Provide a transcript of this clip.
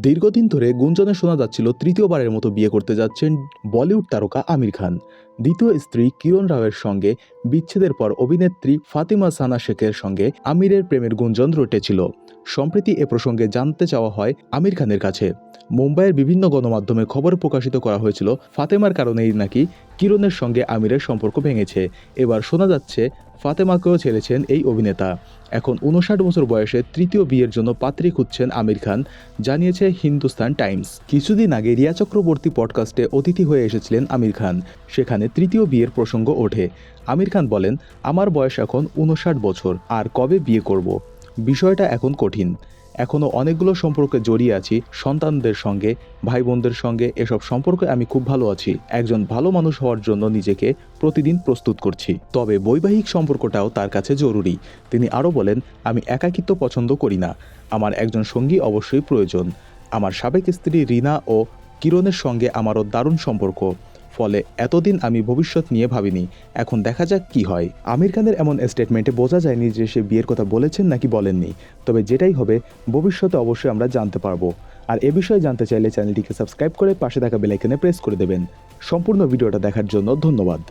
দীর্ঘদিন ধরে গুঞ্জনে শোনা যাচ্ছিল তৃতীয়বারের মতো বিয়ে করতে যাচ্ছেন বলিউড তারকা আমির খান। দ্বিতীয় স্ত্রী কিরণ রাওয়ের সঙ্গে বিচ্ছেদের পর অভিনেত্রী ফাতিমা সানা শেখের সঙ্গে আমিরের প্রেমের গুঞ্জন রটেছিল। সম্প্রতি এ প্রসঙ্গে জানতে চাওয়া হয় আমির খানের কাছে। মুম্বাইয়ের বিভিন্ন গণমাধ্যমে খবর প্রকাশিত করা হয়েছিল ফাতেমার কারণেই নাকি কিরণের সঙ্গে আমিরের সম্পর্ক ভেঙেছে। এবার শোনা যাচ্ছে ফাতেমাকেও ছেড়েছেন এই অভিনেতা। এখন উনষাট বছর বয়সে তৃতীয় বিয়ের জন্য পাত্রী খুঁজছেন আমির খান, জানিয়েছে হিন্দুস্তান টাইমস। কিছুদিন আগে রিয়া চক্রবর্তী পডকাস্টে অতিথি হয়ে এসেছিলেন আমির খান। সেখানে তৃতীয় বিয়ের প্রসঙ্গ ওঠে। আমির খান বলেন, আমার বয়স এখন উনষাট বছর, আর কবে বিয়ে করব? বিষয়টা এখন কঠিন। এখনও অনেকগুলো সম্পর্কে জড়িয়ে আছি, সন্তানদের সঙ্গে ভাই বোনদের সঙ্গে, এসব সম্পর্কে আমি খুব ভালো আছি। একজন ভালো মানুষ হওয়ার জন্য নিজেকে প্রতিদিন প্রস্তুত করছি। তবে বৈবাহিক সম্পর্কটাও তার কাছে জরুরি। তিনি আরও বলেন, আমি একাকিত্ব পছন্দ করি না। আমার একজন সঙ্গী অবশ্যই প্রয়োজন। আমার সাবেক স্ত্রী রিনা ও কিরণের সঙ্গে আমারও দারুণ সম্পর্ক। ফলে এতদিন আমি ভবিষ্যৎ নিয়ে ভাবিনি। এখন দেখা যাক কি হয়। আমির খানের এমন স্টেটমেন্টে বোঝা যায়নি যে সে বিয়ের কথা বলেছেন নাকি বলেননি। তবে যেটাই হবে, ভবিষ্যতে অবশ্যই আমরা জানতে পারব। আর এ বিষয়ে জানতে চাইলে চ্যানেলটিকে সাবস্ক্রাইব করে পাশে থাকা বেলাইকনে প্রেস করে দেবেন। সম্পূর্ণ ভিডিওটা দেখার জন্য ধন্যবাদ।